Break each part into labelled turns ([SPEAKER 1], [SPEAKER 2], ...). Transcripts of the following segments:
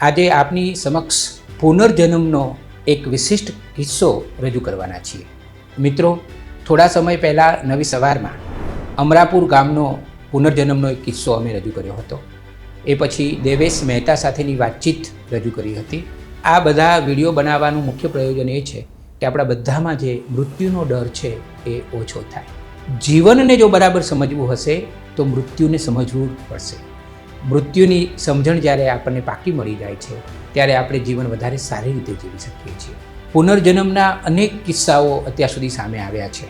[SPEAKER 1] આજે આપની સમક્ષ પુનર્જન્મનો એક વિશિષ્ટ કિસ્સો રજૂ કરવાના છીએ. મિત્રો, થોડા સમય પહેલાં નવી સવારમાં અમરાપુર ગામનો પુનર્જન્મનો એક કિસ્સો અમે રજૂ કર્યો હતો. એ પછી દેવેશ મહેતા સાથેની વાતચીત રજૂ કરી હતી. આ બધા વીડિયો બનાવવાનું મુખ્ય પ્રયોજન એ છે કે આપણા બધામાં જે મૃત્યુનો ડર છે એ ઓછો થાય. જીવનને જો બરાબર સમજવું હશે, તો મૃત્યુને સમજવું પડશે. મૃત્યુની સમજણ જ્યારે આપણને પાકી મળી જાય છે, ત્યારે આપણે જીવન વધારે સારી રીતે જીવી શકીએ છીએ. પુનર્જન્મના અનેક કિસ્સાઓ અત્યાર સુધી સામે આવ્યા છે.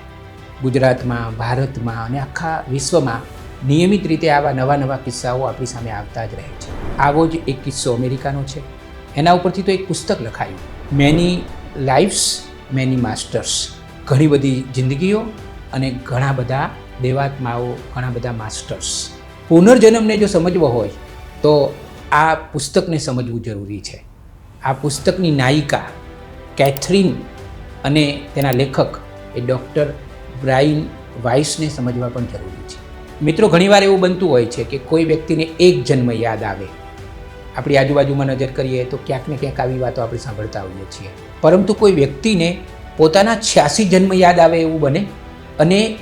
[SPEAKER 1] ગુજરાતમાં, ભારતમાં અને આખા વિશ્વમાં નિયમિત રીતે આવા નવા નવા કિસ્સાઓ આપણી સામે આવતા જ રહે છે. આવો જ એક કિસ્સો અમેરિકાનો છે. એના ઉપરથી તો એક પુસ્તક લખાયું. મેની લાઈફ્સ મેની માસ્ટર્સ ઘણી બધી જિંદગીઓ અને ઘણા બધા દેવાત્માઓ, ઘણા બધા માસ્ટર્સ. પુનર્જન્મને જો સમજવો હોય, તો આ પુસ્તકને સમજવું જરૂરી છે. આ પુસ્તકની નાયિકા કેથરીન અને તેના લેખક એ ડૉક્ટર બ્રાઇન વાઇસને સમજવા પણ જરૂરી છે. મિત્રો, ઘણીવાર એવું બનતું હોય છે કે કોઈ વ્યક્તિને એક જન્મ યાદ આવે. આપણી આજુબાજુમાં નજર કરીએ તો ક્યાંક ને ક્યાંક આવી વાતો આપણે સાંભળતા હોઈએ છીએ. પરંતુ કોઈ વ્યક્તિને પોતાના છ્યાસી જન્મ યાદ આવે એવું બને અને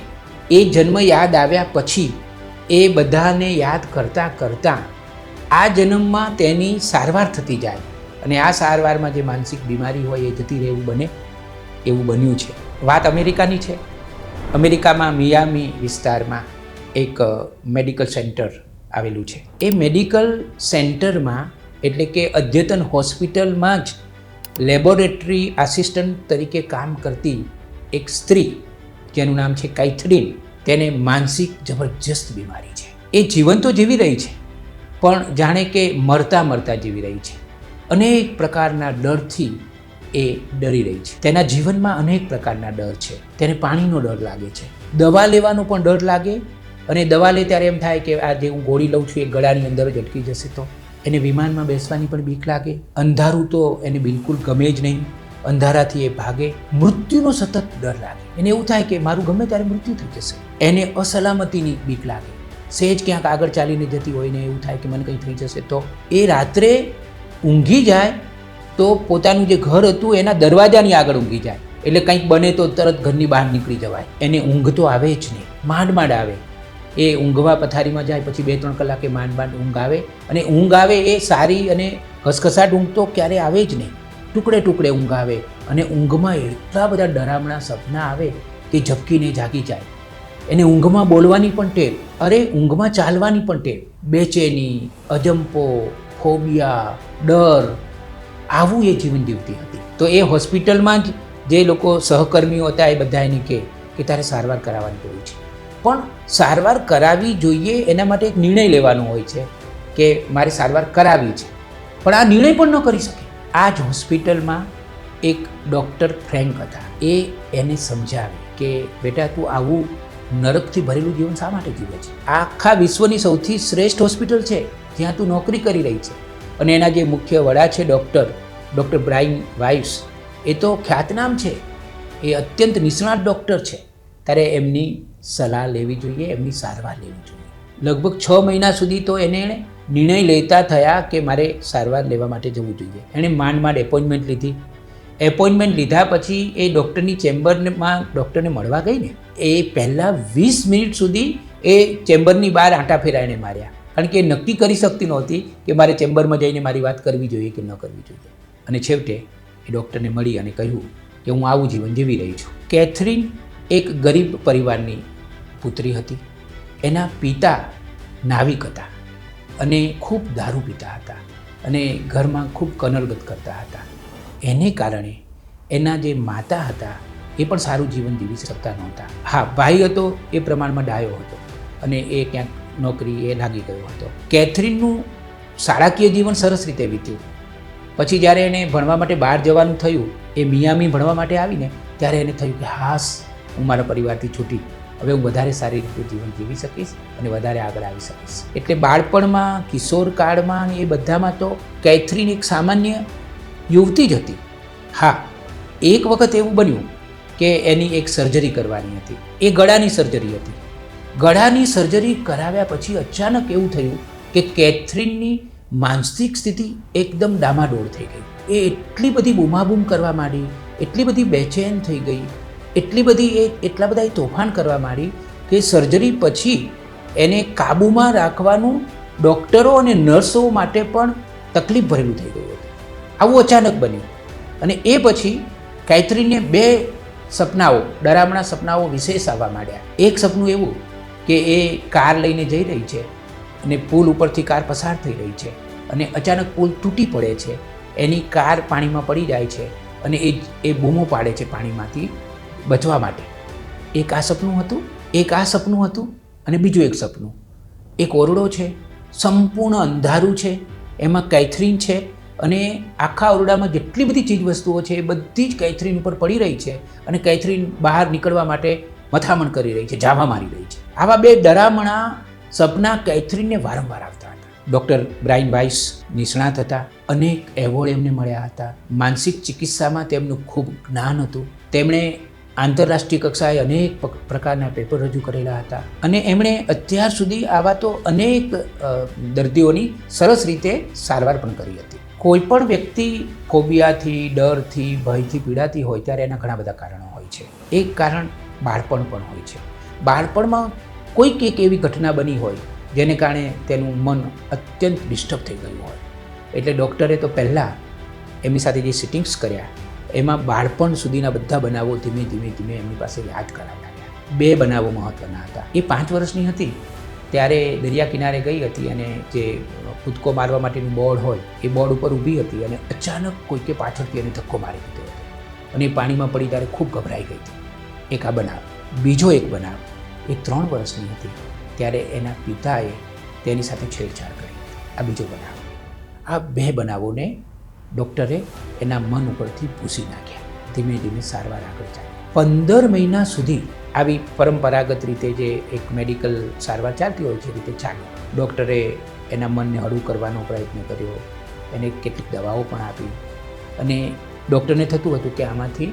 [SPEAKER 1] એ જન્મ યાદ આવ્યા પછી એ બધાને યાદ કરતાં કરતાં આ જન્મમાં તેની સારવાર થતી જાય અને આ સારવારમાં જે માનસિક બીમારી હોય એ જતી રહેવું બને, એવું બન્યું છે. વાત અમેરિકાની છે. અમેરિકામાં મિયામી વિસ્તારમાં એક મેડિકલ સેન્ટર આવેલું છે. એ મેડિકલ સેન્ટરમાં એટલે કે અદ્યતન હોસ્પિટલમાં જ લેબોરેટરી આસિસ્ટન્ટ તરીકે કામ કરતી એક સ્ત્રી, જેનું નામ છે કાઇથરીન તેને માનસિક જબરજસ્ત બીમારી છે. એ જીવન તો જીવી રહી છે, પણ જાણે કે મરતા મરતા જીવી રહી છે. અનેક પ્રકારના ડરથી એ ડરી રહી છે. તેના જીવનમાં અનેક પ્રકારના ડર છે. તેને પાણીનો ડર લાગે છે. દવા લેવાનો પણ ડર લાગે, અને દવા લે ત્યારે એમ થાય કે આ જે હું ગોળી લઉં છું એ ગળાની અંદર જ અટકી જશે તો. એને વિમાનમાં બેસવાની પણ બીક લાગે. અંધારું તો એને બિલકુલ ગમે જ નહીં. અંધારાથી એ ભાગે મૃત્યુનો સતત ડર લાગે. એને એવું થાય કે મારું ગમે ત્યારે મૃત્યુ થઈ જશે. એને અસલામતીની બીક લાગે. સહેજ ક્યાંક આગળ ચાલીને જતી હોય ને એવું થાય કે મને કંઈ થઈ જશે તો એ રાત્રે ઊંઘી જાય તો પોતાનું જે ઘર હતું એના દરવાજાની આગળ ઊંઘી જાય. એટલે કંઈક બને તો તરત ઘરની બહાર નીકળી જવાય. એને ઊંઘ તો આવે જ નહીં. માંડ માંડ આવે. એ ઊંઘવા પથારીમાં જાય પછી બે ત્રણ કલાકે માંડ માંડ ઊંઘ આવે. અને ઊંઘ આવે એ સારી અને ઘસઘસાટ ઊંઘ તો ક્યારેય આવે જ નહીં. ટુકડે ટુકડે ઊંઘ આવે અને ઊંઘમાં એટલા બધા ડરામણા સપના આવે કે ઝબકીને જાગી જાય. એને ઊંઘમાં બોલવાની પણ ટેવ, અરે ઊંઘમાં ચાલવાની પણ ટેવ, બેચેની, અજંપો, ફોબિયા, ડર, આવું એ જીવન જીવતી હતી. તો એ હોસ્પિટલમાં જ જે લોકો સહકર્મીઓ હતા એ બધા એને કહે કે તારે સારવાર કરાવવાની જરૂર છે. પણ સારવાર કરાવવી જોઈએ એના માટે એક નિર્ણય લેવાનો હોય છે કે મારે સારવાર કરાવવી છે. પણ આ નિર્ણય પણ ન કરી શકે. આ જ હોસ્પિટલમાં એક ડૉક્ટર ફ્રેન્ક હતા. એ એને સમજાવે કે, બેટા, તું આવું નરકથી ભરેલું જીવન શા માટે જીવે છે? આખા વિશ્વની સૌથી શ્રેષ્ઠ હોસ્પિટલ છે. જ્યાં તું નોકરી કરી રહી છે. અને એના જે મુખ્ય વડા છે ડૉક્ટર ડૉક્ટર બ્રાઇન વાઇફ્સ એ તો ખ્યાતનામ છે. એ અત્યંત નિષ્ણાત ડૉક્ટર છે. ત્યારે એમની સલાહ લેવી જોઈએ, એમની સારવાર લેવી જોઈએ. લગભગ છ મહિના સુધી તો એને એણે નિર્ણય લેતા થયા કે મારે સારવાર લેવા માટે જવું જોઈએ. એણે માંડ માંડ એપોઇન્ટમેન્ટ લીધી. એપોઇન્ટમેન્ટ લીધા પછી એ ડૉક્ટરની ચેમ્બરમાં ડૉક્ટરને મળવા ગઈ ને, એ પહેલાં વીસ મિનિટ સુધી એ ચેમ્બરની બહાર આંટા ફેરા એણે માર્યા. કારણ કે એ નક્કી કરી શકતી નહોતી કે મારે ચેમ્બરમાં જઈને મારી વાત કરવી જોઈએ કે ન કરવી જોઈએ. અને છેવટે એ ડૉક્ટરને મળી અને કહ્યું કે હું આવું જીવન જીવી રહી છું. કેથરીન એક ગરીબ પરિવારની પુત્રી હતી. એના પિતા નાવિક હતા. અને ખૂબ દારૂ પીતા હતા અને ઘરમાં ખૂબ કનરગત કરતા હતા. એને કારણે એના જે માતા હતા, એ પણ સારું જીવન જીવી શકતા નહોતા. હા, ભાઈ હતો, એ પ્રમાણમાં ડાયો હતો અને એ ક્યાંક નોકરી એ લાગી ગયો હતો. કેથરીનનું શાળાકીય જીવન સરસ રીતે વીત્યું. પછી જ્યારે એને ભણવા માટે બહાર જવાનું થયું, એ મિયામી ભણવા માટે આવીને ત્યારે એને થયું કે હાસ, હું મારા પરિવારથી છૂટી. હવે હું વધારે સારી રીતે જીવન જીવી શકીશ અને વધારે આગળ આવી શકીશ. એટલે બાળપણમાં, કિશોર કાળમાં એ બધામાં તો કેથરીન એક સામાન્ય યુવતી જ હતી. હા, એક વખત એવું બન્યું કે એની એક સર્જરી કરવાની હતી. એ ગળાની સર્જરી હતી. ગળાની સર્જરી કરાવ્યા પછી અચાનક એવું થયું કે કેથરીનની માનસિક સ્થિતિ એકદમ ડામાડોળ થઈ ગઈ. એ એટલી બધી બૂમાબૂમ કરવા માંડી, એટલી બધી બેચેન થઈ ગઈ એટલી બધી એ એટલા બધા એ તોફાન કરવા માંડી કે સર્જરી પછી એને કાબૂમાં રાખવાનું ડૉક્ટરો અને નર્સો માટે પણ તકલીફ ભરેલું થઈ ગયું હતું. આવું અચાનક બન્યું. અને એ પછી કાયત્રીને બે સપનાઓ, ડરામણા સપનાઓ વિશેષ આવવા માંડ્યા. એક સપનું એવું કે એ કાર લઈને જઈ રહી છે અને પુલ ઉપરથી કાર પસાર થઈ રહી છે અને અચાનક પુલ તૂટી પડે છે. એની કાર પાણીમાં પડી જાય છે અને એ એ બૂમો પાડે છે પાણીમાંથી. બચવા માટે. એક આ સપનું હતું, એક આ સપનું હતું અને બીજું એક સપનું. એક ઓરડો છે, સંપૂર્ણ અંધારું છે, એમાં કૈથરીન છે અને આખા ઓરડામાં જેટલી બધી ચીજવસ્તુઓ છે એ બધી જ કૈથરીન ઉપર પડી રહી છે અને કૈથરીન બહાર નીકળવા માટે મથામણ કરી રહી છે, જાવા મારી રહી છે. આવા બે ડરામણા સપના કૈથરીનને વારંવાર આવતા હતા. ડૉક્ટર બ્રાઇન વાઇસ નિષ્ણાત હતા, અનેક એવોર્ડ એમને મળ્યા હતા. માનસિક ચિકિત્સામાં તેમનું ખૂબ જ્ઞાન હતું. તેમણે આંતરરાષ્ટ્રીય કક્ષાએ અનેક પ્રકારના પેપર રજૂ કરેલા હતા. અને એમણે અત્યાર સુધી આવા તો અનેક દર્દીઓની સરસ રીતે સારવાર પણ કરી હતી. કોઈ પણ વ્યક્તિ ફોબિયાથી, ડરથી, ભયથી પીડાતી હોય ત્યારે એના ઘણા બધા કારણો હોય છે. એક કારણ બાળપણ પણ હોય છે. બાળપણમાં કોઈક એક એવી ઘટના બની હોય જેને કારણે તેનું મન અત્યંત ડિસ્ટર્બ થઈ ગયું હોય. એટલે ડૉક્ટરે તો પહેલાં એમની સાથે જે સિટિંગ્સ કર્યા એમાં બાળપણ સુધીના બધા બનાવો ધીમે ધીમે ધીમે એમની પાસે યાદ કરાવડાવ્યા બે બનાવો મહત્ત્વના હતા. એ પાંચ વર્ષની હતી. ત્યારે દરિયા કિનારે ગઈ હતી અને જે કૂદકો મારવા માટેનું બોર્ડ હોય, એ બોર્ડ ઉપર ઊભી હતી અને અચાનક કોઈકે પાછળથી એને ધક્કો મારી દીધો હતો. અને એ પાણીમાં પડી ત્યારે ખૂબ ગભરાઈ ગઈ હતી. એક આ બનાવ, બીજો એક બનાવ, એ ત્રણ વર્ષની હતી. ત્યારે એના પિતાએ તેની સાથે છેડછાડ કરી. આ બીજો બનાવ. આ બે બનાવોને ડૉક્ટરે એના મન ઉપરથી ભૂસી નાખ્યા. ધીમે ધીમે સારવાર આગળ ચાલી. પંદર મહિના સુધી આવી પરંપરાગત રીતે જે એક મેડિકલ સારવાર ચાલતી હોય છે રીતે ચાલી. ડૉક્ટરે એના મનને હળવું કરવાનો પ્રયત્ન કર્યો. એને કેટલીક દવાઓ પણ આપી. અને ડૉક્ટરને થતું હતું કે આમાંથી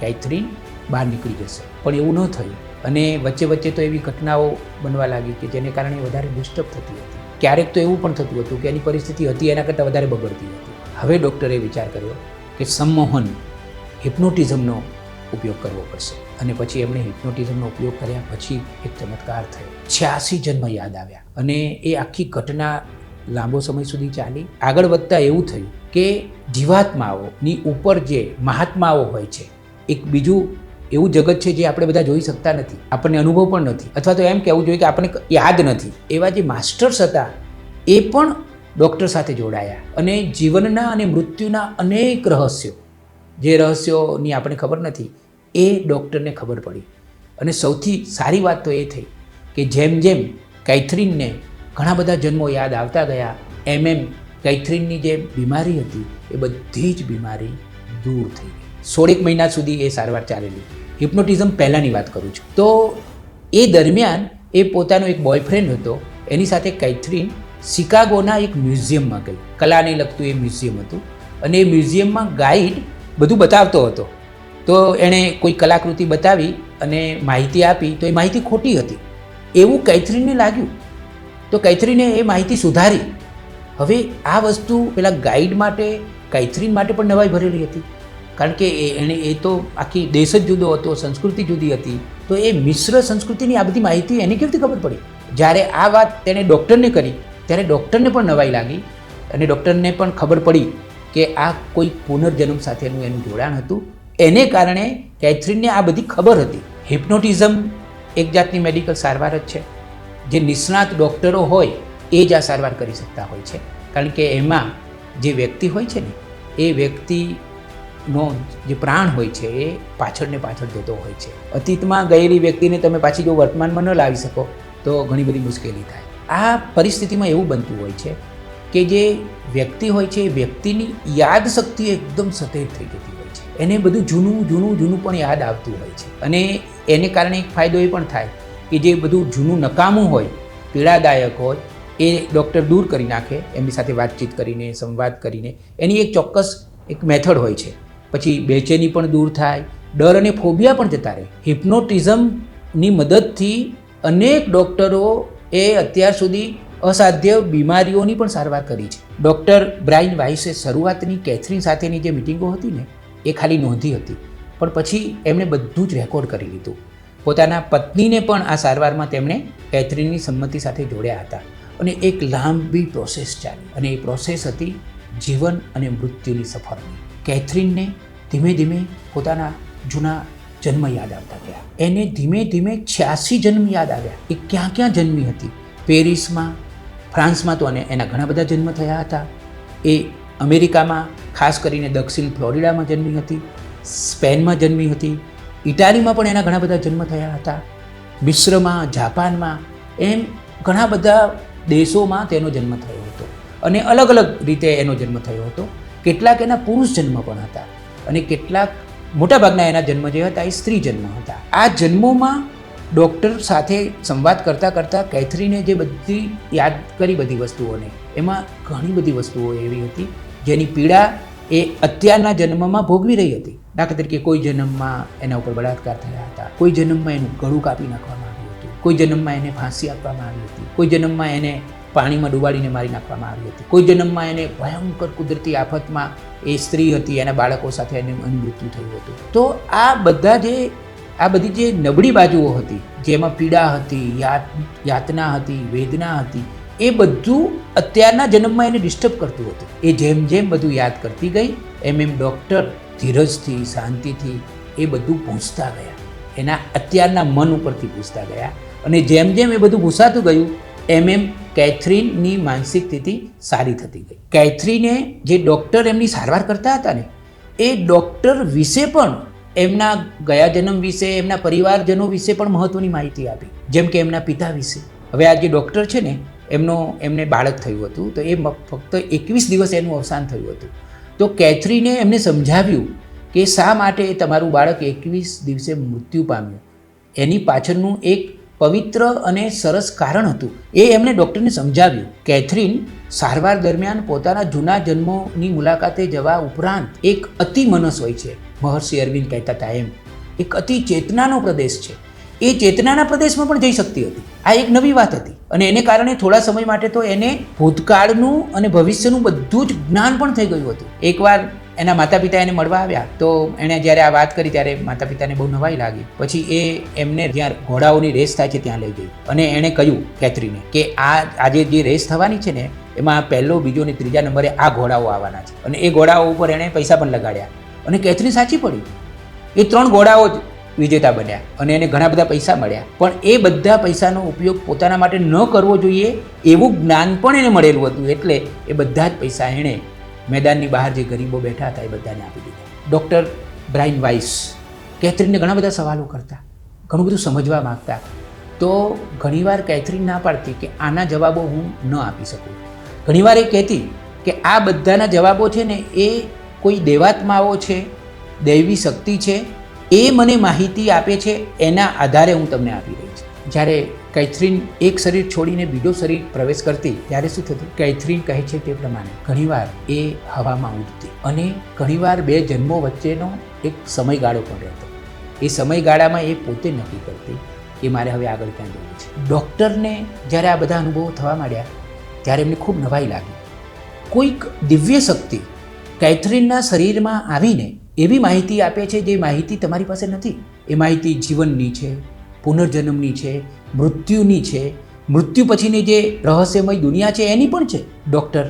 [SPEAKER 1] કાંઈથરી બહાર નીકળી જશે. પણ એવું ન થયું. અને વચ્ચે વચ્ચે તો એવી ઘટનાઓ બનવા લાગી કે જેને કારણે વધારે ડિસ્ટર્બ થતી હતી. ક્યારેક તો એવું પણ થતું હતું કે એની પરિસ્થિતિ હતી, એના કરતાં વધારે બગડતી હતી. હવે ડૉક્ટરે વિચાર કર્યો કે સંમોહન હિપ્નોટિઝમનો ઉપયોગ કરવો પડશે. અને પછી એમણે હિપ્નોટિઝમનો ઉપયોગ કર્યા, પછી એક ચમત્કાર થયો. છ્યાસી જન્મ યાદ આવ્યા. અને એ આખી ઘટના લાંબો સમય સુધી ચાલી. આગળ વધતા એવું થયું કે જીવાત્માઓની ઉપર જે મહાત્માઓ હોય છે, એક બીજું એવું જગત છે જે આપણે બધા જોઈ શકતા નથી. આપણને અનુભવ પણ નથી. અથવા તો એમ કહેવું જોઈએ કે આપણને યાદ નથી. એવા જે માસ્ટર્સ હતા, એ પણ ડૉક્ટર સાથે જોડાયા અને જીવનના અને મૃત્યુના અનેક રહસ્યો, જે રહસ્યોની આપણે ખબર નથી, એ ડૉક્ટરને ખબર પડી. અને સૌથી સારી વાત તો એ થઈ કે જેમ જેમ કૈથરીનને ઘણા બધા જન્મો યાદ આવતા ગયા, એમ એમ કૈથરીનની જે બીમારી હતી, એ બધી જ બીમારી દૂર થઈ ગઈ. સોળેક મહિના સુધી એ સારવાર ચાલેલી. હિપ્નોટિઝમ પહેલાંની વાત કરું છું. તો એ દરમિયાન એ પોતાનો એક બોયફ્રેન્ડ હતો, એની સાથે કૈથરીન શિકાગોના એક મ્યુઝિયમમાં ગઈ. કલાને લગતું એ મ્યુઝિયમ હતું. અને એ મ્યુઝિયમમાં ગાઈડ બધું બતાવતો હતો. તો એણે કોઈ કલાકૃતિ બતાવી અને માહિતી આપી, તો એ માહિતી ખોટી હતી. એવું કૈથરીનને લાગ્યું. તો કૈથરીને એ માહિતી સુધારી. હવે આ વસ્તુ પેલા ગાઈડ માટે, કૈથરીન માટે પણ નવાઈ ભરેલી હતી. કારણ કે એણે એ તો આખી દેશ જ જુદો હતો, સંસ્કૃતિ જુદી હતી. તો એ મિશ્ર સંસ્કૃતિની આ બધી માહિતી એને કેવી રીતે ખબર પડી? જ્યારે આ વાત તેણે ડૉક્ટરને કરી ત્યારે ડૉક્ટરને પણ નવાઈ લાગી અને ડૉક્ટરને પણ ખબર પડી કે આ કોઈ પુનર્જન્મ સાથેનું એનું જોડાણ હતું. એને કારણે કેથરીનને આ બધી ખબર હતી. હિપ્નોટિઝમ એક જાતની મેડિકલ સારવાર જ છે. જે નિષ્ણાત ડૉક્ટરો હોય એ જ આ સારવાર કરી શકતા હોય છે. કારણ કે એમાં જે વ્યક્તિ હોય છે ને, એ વ્યક્તિનો જે પ્રાણ હોય છે એ પાછળને પાછળ જતો હોય છે. અતીતમાં ગયેલી વ્યક્તિને તમે પાછી જો વર્તમાનમાં ન લાવી શકો, તો ઘણી બધી મુશ્કેલી થાય. આ પરિસ્થિતિમાં એવું બનતું હોય છે કે જે વ્યક્તિ હોય છે એ વ્યક્તિની યાદ શક્તિ એકદમ સતેજ થઈ જતી હોય છે. એને બધું જૂનું જૂનું જૂનું પણ યાદ આવતું હોય છે. અને એને કારણે એક ફાયદો એ પણ થાય કે જે બધું જૂનું નકામું હોય, પીડાદાયક હોય, એ ડૉક્ટર દૂર કરી નાખે, એમની સાથે વાતચીત કરીને, સંવાદ કરીને. એની એક ચોક્કસ એક મેથડ હોય છે. પછી બેચેની પણ દૂર થાય, ડર અને ફોબિયા પણ જતા રહે. હિપ્નોટિઝમની મદદથી અનેક ડૉક્ટરો એ અત્યાર સુધી અસાધ્ય બીમારીઓની પણ સારવાર કરી છે. ડૉક્ટર બ્રાઇન વાઇસે શરૂઆતની કેથરીન સાથેની જે મિટિંગો હતી ને, એ ખાલી નોંધી હતી. પણ પછી એમણે બધું જ રેકોર્ડ કરી લીધું. પોતાના પત્નીને પણ આ સારવારમાં તેમણે કેથરીનની સંમતિ સાથે જોડ્યા હતા. અને એક લાંબી પ્રોસેસ ચાલી. અને એ પ્રોસેસ હતી જીવન અને મૃત્યુની સફરની. કેથરીનને ધીમે ધીમે પોતાના જૂના જન્મ યાદ આવતા ગયા. એને ધીમે ધીમે છ્યાસી જન્મ યાદ આવ્યા. એ ક્યાં ક્યાં જન્મી હતી? પેરિસમાં, ફ્રાન્સમાં તો અને એના ઘણા બધા જન્મ થયા હતા. એ અમેરિકામાં, ખાસ કરીને દક્ષિણ ફ્લોરિડામાં જન્મી હતી. સ્પેનમાં જન્મી હતી. ઇટાલીમાં પણ એના ઘણા બધા જન્મ થયા હતા. મિશ્રમાં, જાપાનમાં, એમ ઘણા બધા દેશોમાં તેનો જન્મ થયો હતો. અને અલગ અલગ રીતે એનો જન્મ થયો હતો. કેટલાક એના પુરુષ જન્મ પણ હતા. અને કેટલાક મોટાભાગના એના જન્મ જે હતા એ સ્ત્રી જન્મ હતા. આ જન્મોમાં ડૉક્ટર સાથે સંવાદ કરતાં કરતાં કેથરીને જે બધી યાદ કરી બધી વસ્તુઓને, એમાં ઘણી બધી વસ્તુઓ એવી હતી જેની પીડા એ અત્યારના જન્મમાં ભોગવી રહી હતી. દાખલા તરીકે કોઈ જન્મમાં એના ઉપર બળાત્કાર થયા હતા, કોઈ જન્મમાં એનું ગળું કાપી નાખવામાં આવ્યું હતું, કોઈ જન્મમાં એને ફાંસી આપવામાં આવી હતી, કોઈ જન્મમાં એને પાણીમાં ડુબાડીને મારી નાખવામાં આવી હતી. કોઈ જન્મમાં એને ભયંકર કુદરતી આફતમાં એ સ્ત્રી હતી, એના બાળકો સાથે એને મૃત્યુ થયું હતું. તો આ બધા જે, આ બધી જે નબળી બાજુઓ હતી, જેમાં પીડા હતી યાતના હતી, વેદના હતી, એ બધું અત્યારના જન્મમાં એને ડિસ્ટર્બ કરતું હતું. એ જેમ જેમ બધું યાદ કરતી ગઈ, એમ એમ ડૉક્ટર ધીરજથી, શાંતિથી એ બધું પૂછતા ગયા. એના અત્યારના મન ઉપરથી પૂછતા ગયા. અને જેમ જેમ એ બધું પૂછાતું ગયું એમ એમ કેથરીનની માનસિક સ્થિતિ સારી થતી ગઈ. કેથરીને જે ડૉક્ટર એમની સારવાર કરતા હતા ને, એ ડૉક્ટર વિશે પણ એમના ગયા જન્મ વિશે, એમના પરિવારજનો વિશે પણ મહત્ત્વની માહિતી આપી. જેમ કે એમના પિતા વિશે. હવે આ જે ડૉક્ટર છે ને, એમનો, એમને બાળક થયું હતું, તો એ ફક્ત એકવીસ દિવસ એનું અવસાન થયું હતું. તો કેથરીને એમને સમજાવ્યું કે શા માટે તમારું બાળક એકવીસ દિવસે મૃત્યુ પામ્યું? એની પાછળનું એક પવિત્ર અને સરસ કારણ હતું. એ એમણે ડૉક્ટરને સમજાવ્યું. કેથરીન સારવાર દરમિયાન પોતાના જૂના જન્મોની મુલાકાતે જવા ઉપરાંત એક અતિ મનસ હોય છે. મહર્ષિ અરવિંદ કહેતા હતા એમ, એક અતિ ચેતનાનો પ્રદેશ છે. એ ચેતનાના પ્રદેશમાં પણ જઈ શકતી હતી. આ એક નવી વાત હતી અને એને કારણે થોડા સમય માટે તો એને ભૂતકાળનું અને ભવિષ્યનું બધું જ જ્ઞાન પણ થઈ ગયું હતું. એકવાર એના માતા પિતા એને મળવા આવ્યા. તો એણે જ્યારે આ વાત કરી ત્યારે માતા પિતાને બહુ નવાઈ લાગી. પછી એ એમને જ્યાં ઘોડાઓની રેસ થાય છે ત્યાં લઈ ગઈ. અને એણે કહ્યું કેથરીને કે આ આજે જે રેસ થવાની છે ને, એમાં પહેલો, બીજો અને ત્રીજા નંબરે આ ઘોડાઓ આવવાના છે. અને એ ઘોડાઓ ઉપર એણે પૈસા પણ લગાડ્યા. અને કેથરીન સાચી પડી. એ ત્રણ ઘોડાઓ જ વિજેતા બન્યા. અને એને ઘણા બધા પૈસા મળ્યા. પણ એ બધા પૈસાનો ઉપયોગ પોતાના માટે ન કરવો જોઈએ એવું જ્ઞાન પણ એને મળેલું હતું. એટલે એ બધા જ પૈસા એણે મેદાનની બહાર જે ગરીબો બેઠા હતા એ બધાને આપી દીધા. ડૉક્ટર બ્રાઇન વાઇસ, કેથરીનને ઘણા બધા સવાલો કરતા, ઘણું બધું સમજવા માગતા. તો ઘણીવાર કેથરીન ના પાડતી કે આના જવાબો હું ન આપી શકું. ઘણીવાર એ કહેતી કે આ બધાના જવાબો છે ને એ કોઈ દેવાત્માઓ છે, દૈવી શક્તિ છે, એ મને માહિતી આપે છે, એના આધારે હું તમને આપી રહી છું. જ્યારે કૈથરીન એક શરીર છોડીને બીજો શરીર પ્રવેશ કરતી, ત્યારે શું થતું? કૈથરીન કહે છે તે પ્રમાણે, ઘણીવાર એ હવામાં ઉડતી. અને ઘણીવાર બે જન્મો વચ્ચેનો એક સમયગાળો પણ રહેતો. એ સમયગાળામાં એ પોતે નક્કી કરતી કે મારે હવે આગળ ક્યાં જવું છે. ડૉક્ટરને જ્યારે આ બધા અનુભવો થવા માંડ્યા, ત્યારે એમને ખૂબ નવાઈ લાગી. કોઈક દિવ્ય શક્તિ કૈથરીનના શરીરમાં આવીને એવી માહિતી આપે છે જે માહિતી તમારી પાસે નથી. એ માહિતી જીવનની છે પુનર્જન્મની છે, મૃત્યુની છે. મૃત્યુ પછીની જે રહસ્યમય દુનિયા છે, એની પણ છે. ડૉક્ટર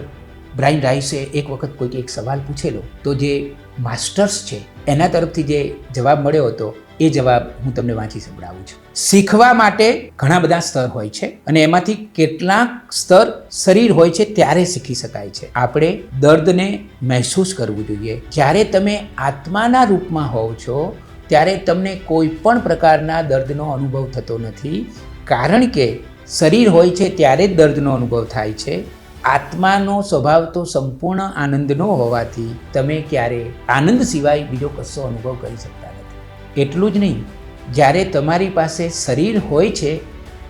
[SPEAKER 1] બ્રાઇન રાઇસે એક વખત કોઈક એક સવાલ પૂછેલો. તો જે માસ્ટર્સ છે, એના તરફથી જે જવાબ મળ્યો હતો, એ જવાબ હું તમને વાંચી સંભળાવું છું. શીખવા માટે ઘણા બધા સ્તર હોય છે અને એમાંથી કેટલાક સ્તર શરીર હોય છે ત્યારે શીખી શકાય છે. આપણે દર્દને મહેસૂસ કરવું જોઈએ. જ્યારે તમે આત્માના રૂપમાં હોવ છો ત્યારે તમને કોઈ પણ પ્રકારના દર્દનો અનુભવ થતો નથી. કારણ કે શરીર હોય છે ત્યારે જ દર્દનો અનુભવ થાય છે. આત્માનો સ્વભાવ તો સંપૂર્ણ આનંદનો હોવાથી તમે ક્યારે આનંદ સિવાય બીજો કશો અનુભવ કરી શકતા નથી. એટલું જ નહીં. જ્યારે તમારી પાસે શરીર હોય છે,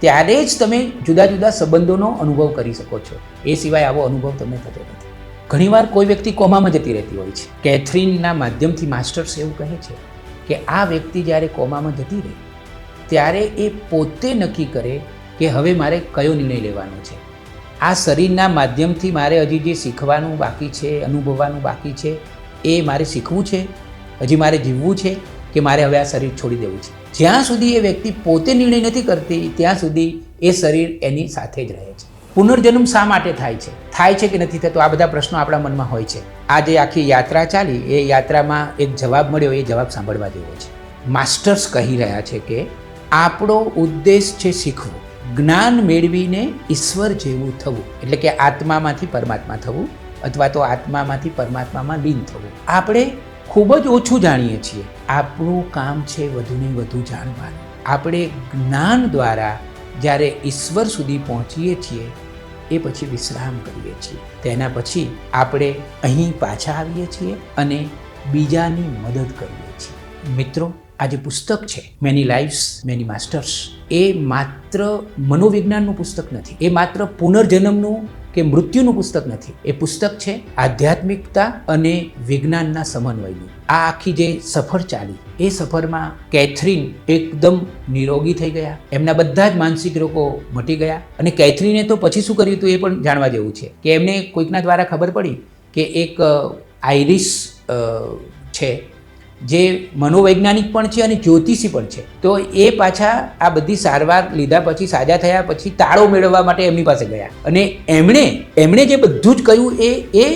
[SPEAKER 1] ત્યારે જ તમે જુદા જુદા સંબંધોનો અનુભવ કરી શકો છો. એ સિવાય આવો અનુભવ તમને થતો નથી. ઘણીવાર કોઈ વ્યક્તિ કોમામાં જતી રહેતી હોય છે. કેથરીનના માધ્યમથી માસ્ટર્સ એવું કહે છે કે આ વ્યક્તિ જ્યારે કોમામાં જતી રહે, ત્યારે એ પોતે નક્કી કરે કે હવે મારે કયો નિર્ણય લેવાનો છે. આ શરીરના માધ્યમથી મારે હજી જે શીખવાનું બાકી છે, અનુભવવાનું બાકી છે, એ મારે શીખવું છે? હજી મારે જીવવું છે કે મારે હવે આ શરીર છોડી દેવું છે? જ્યાં સુધી એ વ્યક્તિ પોતે નિર્ણય નથી કરતી, ત્યાં સુધી એ શરીર એની સાથે જ રહે છે. પુનર્જન્મ શા માટે થાય છે? થાય છે કે નથી થતો? આ બધા પ્રશ્નો આપણા મનમાં હોય છે. આ જે આખી યાત્રા ચાલી, એ યાત્રામાં એક જવાબ મળ્યો, એ જવાબ સાંભળવા જેવો છે. માસ્ટર્સ કહી રહ્યા છે કે, આપણો ઉદ્દેશ છે શીખવું. જ્ઞાન મેળવીને ઈશ્વર જેવું થવું. એટલે કે આત્મામાંથી પરમાત્મા થવું, અથવા તો આત્મામાંથી પરમાત્મામાં લીન થવું. આપણે ખૂબ જ ઓછું જાણીએ છીએ. આપણું કામ છે વધુને વધુ જાણવાનું. આપણે જ્ઞાન દ્વારા જ્યારે ઈશ્વર સુધી પહોંચીએ છીએ, એ પછી વિશ્રામ કરીએ છીએ. તેના પછી આપણે અહીં પાછા આવીએ છીએ અને બીજાની મદદ કરીએ છીએ. મિત્રો, આ જે પુસ્તક છે મેની લાઈફ્સ મેની માસ્ટર્સ એ માત્ર મનોવિજ્ઞાનનું પુસ્તક નથી. એ માત્ર પુનર્જન્મનું કે મૃત્યુનું પુસ્તક નથી. એ પુસ્તક છે આધ્યાત્મિકતા અને વિજ્ઞાનના સમન્વયનું. આ આખી જે સફર ચાલી, એ સફરમાં કેથરીન એકદમ નિરોગી થઈ ગયા. એમના બધા જ માનસિક રોગો મટી ગયા. અને કેથરીને તો પછી શું કર્યું હતું એ પણ જાણવા જેવું છે. કે એમને કોઈકના દ્વારા ખબર પડી કે એક આઈરિશ છે. જે મનોવૈજ્ઞાનિક પણ છે અને જ્યોતિષી પણ છે. તો એ પાછા આ બધી સારવાર લીધા પછી, સાજા થયા પછી તાળો મેળવવા માટે એમની પાસે ગયા. અને એમણે એમણે જે બધું જ કહ્યું એ એ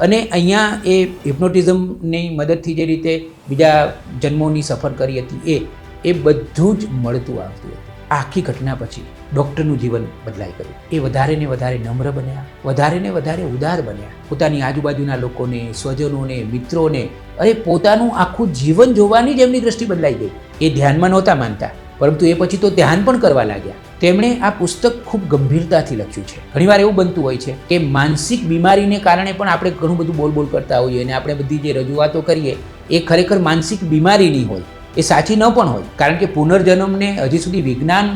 [SPEAKER 1] અને અહીંયા એ હિપ્નોટિઝમની મદદથી જે રીતે બીજા જન્મોની સફર કરી હતી એ એ બધું જ મળતું આવતું હતું. આખી ઘટના પછી ડૉક્ટરનું જીવન બદલાઈ ગયું. એ વધારે ને વધારે નમ્ર બન્યા, વધારે ને વધારે ઉદાર બન્યા. પોતાની આજુબાજુના લોકોને, સ્વજનોને, મિત્રોને, અરે પોતાનું આખું જીવન જોવાની જ એમની દ્રષ્ટિ બદલાઈ ગઈ. એ ધ્યાનમાં નહોતા માનતા, પરંતુ એ પછી તો ધ્યાન પણ કરવા લાગ્યા. તેમણે આ પુસ્તક ખૂબ ગંભીરતાથી લખ્યું છે. ઘણીવાર એવું બનતું હોય છે કે માનસિક બીમારીને કારણે પણ આપણે ઘણું બધું બોલ બોલ કરતા હોઈએ અને આપણે બધી જે રજૂઆતો કરીએ, એ ખરેખર માનસિક બીમારીની હોય. એ સાચી ન પણ હોય. કારણ કે પુનર્જન્મને હજી સુધી વિજ્ઞાન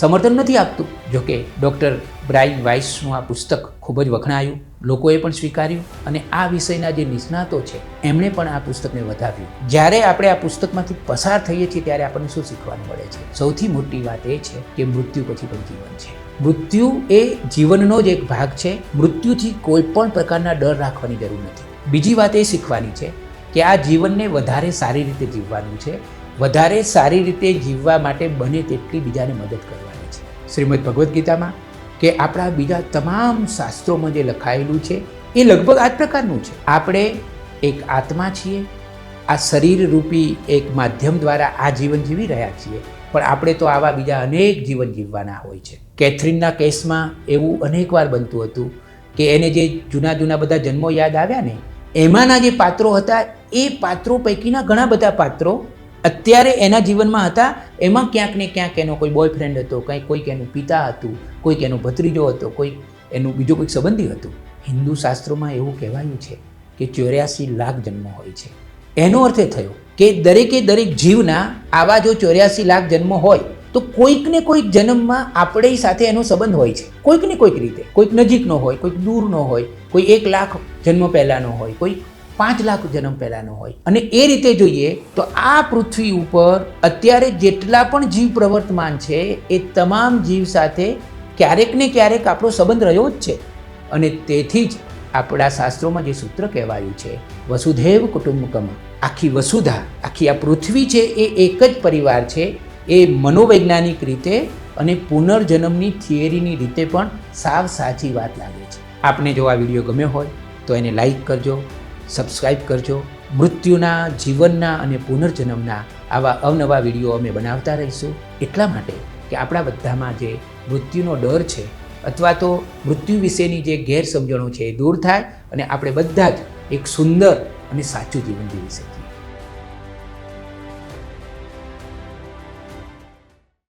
[SPEAKER 1] સમર્થન નથી આપતું. જોકે ડૉક્ટર બ્રાઇન વાઇસનું આ પુસ્તક ખૂબ જ વખણાયું, લોકોએ પણ સ્વીકાર્યું અને આ વિષયના જે નિષ્ણાતો છે, એમણે પણ આ પુસ્તકને વધાવ્યું. જ્યારે આપણે આ પુસ્તકમાંથી પસાર થઈએ છીએ ત્યારે આપણને શું શીખવાનું મળે છે? સૌથી મોટી વાત એ છે કે મૃત્યુ પછી પણ જીવન છે. મૃત્યુ એ જીવનનો જ એક ભાગ છે. મૃત્યુથી કોઈ પણ પ્રકારના ડર રાખવાની જરૂર નથી. બીજી વાત એ શીખવાની છે કે આ જીવનને વધારે સારી રીતે જીવવાનું છે. વધારે સારી રીતે જીવવા માટે બને તેટલી બીજાને મદદ કરવા શ્રીમદ ભગવદ્ ગીતામાં, કે આપણા બીજા તમામ શાસ્ત્રોમાં જે લખાયેલું છે, એ લગભગ આ જ પ્રકારનું છે. આપણે એક આત્મા છીએ, આ શરીર રૂપી એક માધ્યમ દ્વારા આ જીવન જીવી રહ્યા છીએ, પણ આપણે તો આવા બીજા અનેક જીવન જીવવાના હોય છે. કેથરીનના કેસમાં એવું અનેકવાર બનતું હતું કે એને જે જૂના જૂના બધા જન્મો યાદ આવ્યા ને, એમાંના જે પાત્રો હતા, એ પાત્રો પૈકીના ઘણા બધા પાત્રો અત્યારે એના જીવનમાં હતા, એમાં ક્યાંક ને ક્યાંક એનો કોઈ બોયફ્રેન્ડ હતો કંઈક કોઈક એનું પિતા હતું, કોઈક એનો ભત્રીજો હતો, કોઈક એનું બીજો કોઈક સંબંધી હતું. હિન્દુ શાસ્ત્રોમાં એવું કહેવાયું છે કે ચોર્યાસી લાખ જન્મ હોય છે. એનો અર્થ એ થયો કે દરેકે દરેક જીવના આવા જો ચોર્યાસી લાખ જન્મ હોય, તો કોઈકને કોઈક જન્મમાં આપણે સાથે એનો સંબંધ હોય છે. કોઈકને કોઈક રીતે. કોઈક નજીકનો હોય, કોઈક દૂરનો હોય, કોઈ એક લાખ જન્મ પહેલાંનો હોય, કોઈ પાંચ લાખ જન્મ પહેલાંનો હોય. અને એ રીતે જોઈએ તો આ પૃથ્વી ઉપર અત્યારે જેટલા પણ જીવ પ્રવર્તમાન છે, એ તમામ જીવ સાથે ક્યારેક ને ક્યારેક આપણો સંબંધ રહ્યો જ છે. અને તેથી જ આપણા શાસ્ત્રોમાં જે સૂત્ર કહેવાયું છે, વસુધૈવ કુટુંબકમ. આખી વસુધા, આખી આ પૃથ્વી છે એ એક જ પરિવાર છે. એ મનોવૈજ્ઞાનિક રીતે અને પુનર્જન્મની થિયરીની રીતે પણ સાવ સાચી વાત લાગે છે. આપને જો આ વીડિયો ગમ્યો હોય તો એને લાઈક કરજો સબસ્ક્રાઈબ કરજો. મૃત્યુના, જીવનના અને પુનર્જન્મના આવા અવનવા વીડિયો અમે બનાવતા રહીશું. એટલા માટે કે આપણા બધામાં જે મૃત્યુનો ડર છે અથવા તો મૃત્યુ વિશેની જે ગેરસમજણો છે એ દૂર થાય અને આપણે બધા જ એક સુંદર અને સાચું જીવન જીવી શકીએ.